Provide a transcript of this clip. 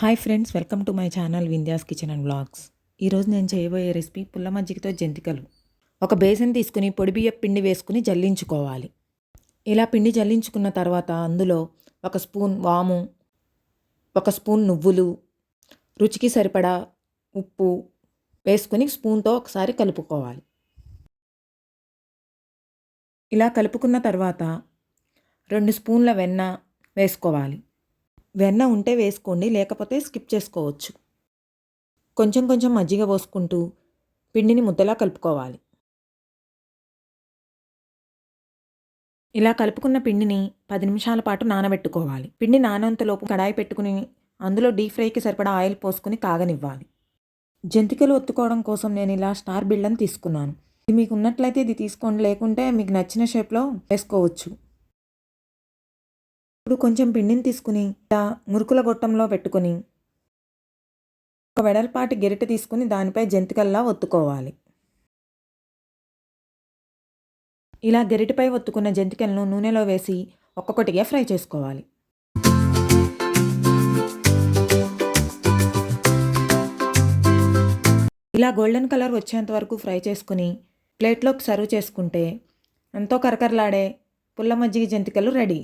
Hi friends welcome to my channel Vindhya's kitchen and blogs ఈరోజు నేను చేయబోయే recipe పుల్ల మజ్జిగతో జంతికలు. ఒక బేసన్ తీసుకుని పొడి బియ్య పిండి వేసుకుని జల్లించుకోవాలి. ఇలా పిండి జల్లించుకున్న తర్వాత అందులో ఒక స్పూన్ వాము ఒక స్పూన్ నువ్వులు రుచికి సరిపడా ఉప్పు వేసుకుని స్పూన్తో ఒకసారి కలుపుకోవాలి. ఇలా కలుపుకున్న తర్వాత రెండు స్పూన్ల వెన్న వేసుకోవాలి. వెన్న ఉంటే వేసుకోండి లేకపోతే స్కిప్ చేసుకోవచ్చు. కొంచెం కొంచెం మజ్జిగ పోసుకుంటూ పిండిని ముద్దలా కలుపుకోవాలి. ఇలా కలుపుకున్న పిండిని పది నిమిషాల పాటు నానబెట్టుకోవాలి. పిండి నానంతలోపు కడాయి పెట్టుకుని అందులో డీప్ ఫ్రైకి సరిపడా ఆయిల్ పోసుకుని కాగనివ్వాలి. జంతికలు ఒత్తుకోవడం కోసం నేను ఇలా స్టార్ బిళ్ళని తీసుకున్నాను. ఇది మీకు ఉన్నట్లయితే ఇది తీసుకోండి లేకుంటే మీకు నచ్చిన షేప్లో వేసుకోవచ్చు. ఇప్పుడు కొంచెం పిండిని తీసుకుని ఇలా మురుకుల గొట్టంలో పెట్టుకుని ఒక వెడల్పాటి గెరిట తీసుకుని దానిపై జంతికల్లా ఒత్తుకోవాలి. ఇలా గెరిటిపై ఒత్తుకున్న జంతికలను నూనెలో వేసి ఒక్కొక్కటిగా ఫ్రై చేసుకోవాలి. ఇలా గోల్డెన్ కలర్ వచ్చేంత వరకు ఫ్రై చేసుకుని ప్లేట్లోకి సర్వ్ చేసుకుంటే ఎంతో కరకరలాడే పుల్ల మజ్జిగ జంతికలు రెడీ.